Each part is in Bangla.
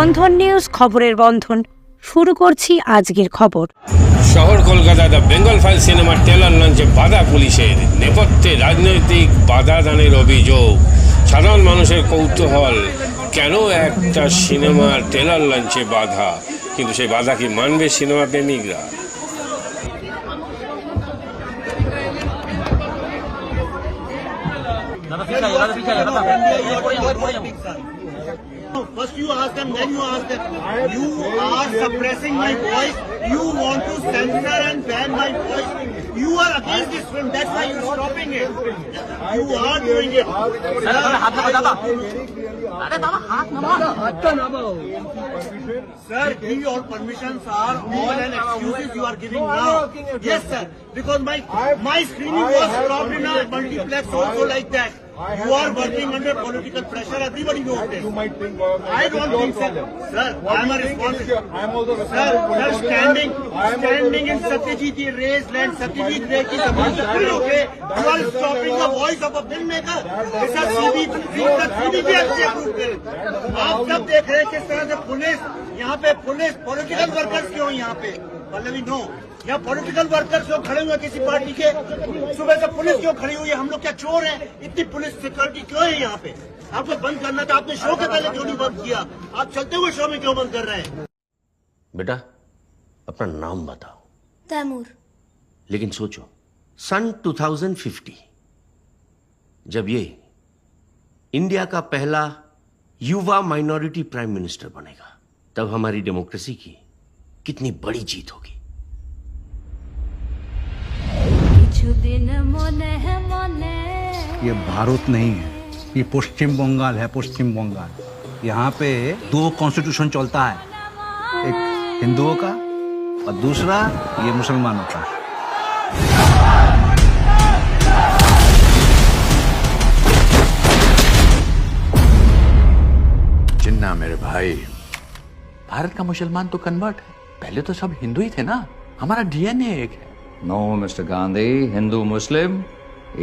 বন্ধন নিউজ খবরের বন্ধন শুরু করছি আজকের খবর শহর কলকাতা দ্য বেঙ্গল ফাইল সিনেমার টেলার লঞ্চে বাধা পুলিশের নেপথ্যে রাজনৈতিক বাধা দানের অভিযোগ সাধারণ মানুষের কৌতূহল কেন একটা সিনেমার টেলার লঞ্চে বাধা কিন্তু সেই বাধা কি মানবে সিনেমা প্রেমিকরা দাদা দাদা দাদা First you ask them, then you ask them. You are suppressing my voice. You want to censor and ban my voice. You are against this film. That's why you're stopping it. You are doing it. Sir, key or permissions are all and excuses you are giving now. Yes, sir. Because my my screening was stopped multiplex also like that. You are working under political pressure. Everybody knows this. You might think. Uh, I don't think so. Sir, I am a responsible. I am also responsible. Sir, standing, standing in Satyajit Ray's land, Satyajit Ray ki जमीन पर खड़े होके you are stopping the voice of a filmmaker. This is CBI, this CBI से अप्रूव करें. आप सब देख रहे हैं किस तरह से पुलिस यहाँ पे पुलिस पॉलिटिकल वर्कर्स क्यों यहाँ पे पल्लवी नो यहाँ पॉलिटिकल वर्कर्स लोग खड़े हुए किसी पार्टी के सुबह से पुलिस क्यों खड़ी हुई है हम लोग क्या चोर हैं इतनी पुलिस सिक्योरिटी क्यों है यहाँ पे आपको बंद करना था आपने शो के पहले क्यों नहीं बंद किया आप चलते हुए शो में क्यों बंद कर रहे हैं बेटा अपना नाम बताओ तैमूर लेकिन सोचो सन 2050 जब ये इंडिया का पहला युवा माइनॉरिटी प्राइम मिनिस्टर बनेगा तब हमारी डेमोक्रेसी की कितनी बड़ी जीत होगी ये भारत नहीं है ये पश्चिम बंगाल है पश्चिम बंगाल यहाँ पे दो कॉन्स्टिट्यूशन चलता है एक हिंदुओं का और दूसरा ये मुसलमानों का जिन्ना मेरे भाई भारत का मुसलमान तो कन्वर्ट है पहले तो सब हिंदू ही थे ना हमारा डीएनए एक है no mister Gandhi Hindu Muslim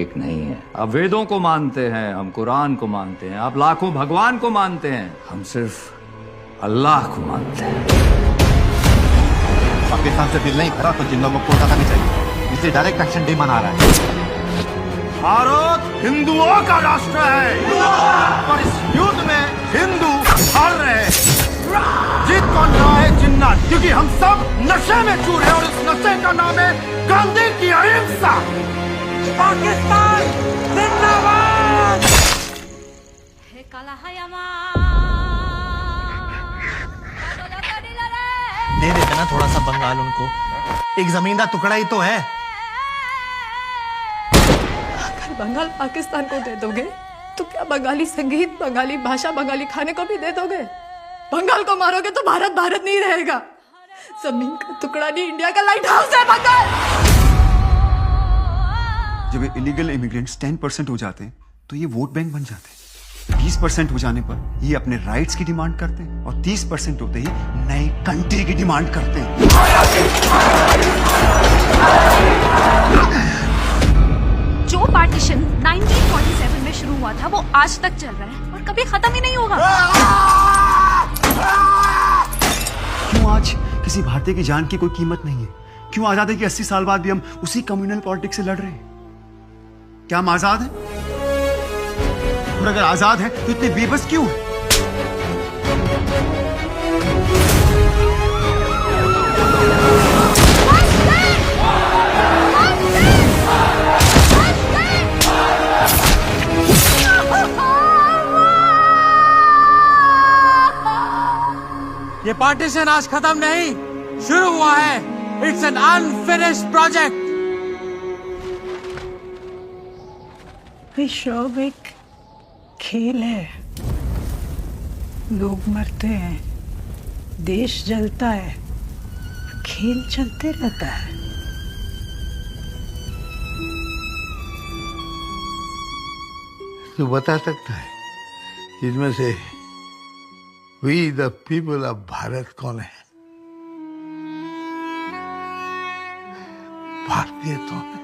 एक नहीं है आप वेदों को मानते हैं हम कुरान को मानते हैं आप लाखों भगवान को मानते हैं हम सिर्फ अल्लाह को मानते हैं पाकिस्तान से बिल नहीं भरा तो जिन लोगों को नहीं चाहिए इसलिए डायरेक्ट एक्शन डे मना रहा है भारत हिंदुओं का राष्ट्र है पर इस युद्ध में हिंदू करना क्योंकि हम सब नशे में चूर हैं और इस नशे का नाम है गांधी की अहिंसा पाकिस्तान जिंदाबाद दे देते ना थोड़ा सा बंगाल उनको एक जमीन का टुकड़ा ही तो है अगर बंगाल पाकिस्तान को दे दोगे तो क्या बंगाली संगीत बंगाली भाषा बंगाली खाने को भी दे दोगे बंगाल को मारोगे तो भारत भारत नहीं रहेगा जमीन का टुकड़ा नहीं इंडिया का लाइट हाउस है बंगाल जब इलीगल इमिग्रेंट टेन परसेंट हो जाते हैं तो ये वोट बैंक बन जाते हैं 20 परसेंट हो जाने पर ये अपने राइट्स की डिमांड करते हैं और तीस परसेंट होते ही नई कंट्री की डिमांड करते हैं जो पार्टीशन 1947 में शुरू हुआ था वो आज तक चल रहा है और कभी खत्म ही नहीं होगा आ, आ, आ, आ, आ, आ, आ, किसी भारतीय की जान की कोई कीमत नहीं है क्यों आजादी के अस्सी साल बाद भी हम उसी कम्युनल पॉलिटिक्स से लड़ रहे हैं क्या हम आजाद हैं और अगर आजाद हैं तो इतने बेबस क्यों हैं कंपटीशन आज खत्म नहीं शुरू हुआ है इट्स एन अनफिनिश्ड प्रोजेक्ट विश्व एक खेल है लोग मरते हैं देश जलता है खेल चलते रहता है तू बता सकता है इसमें से we the people of Bharat कौन है भारतीय तो है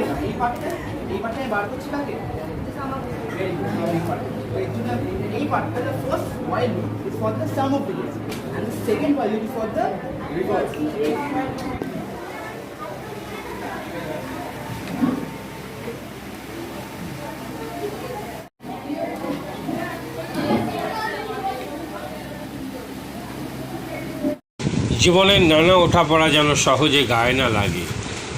জীবনের নানা ওঠা পড়া যেন সহজে গায়ে না লাগে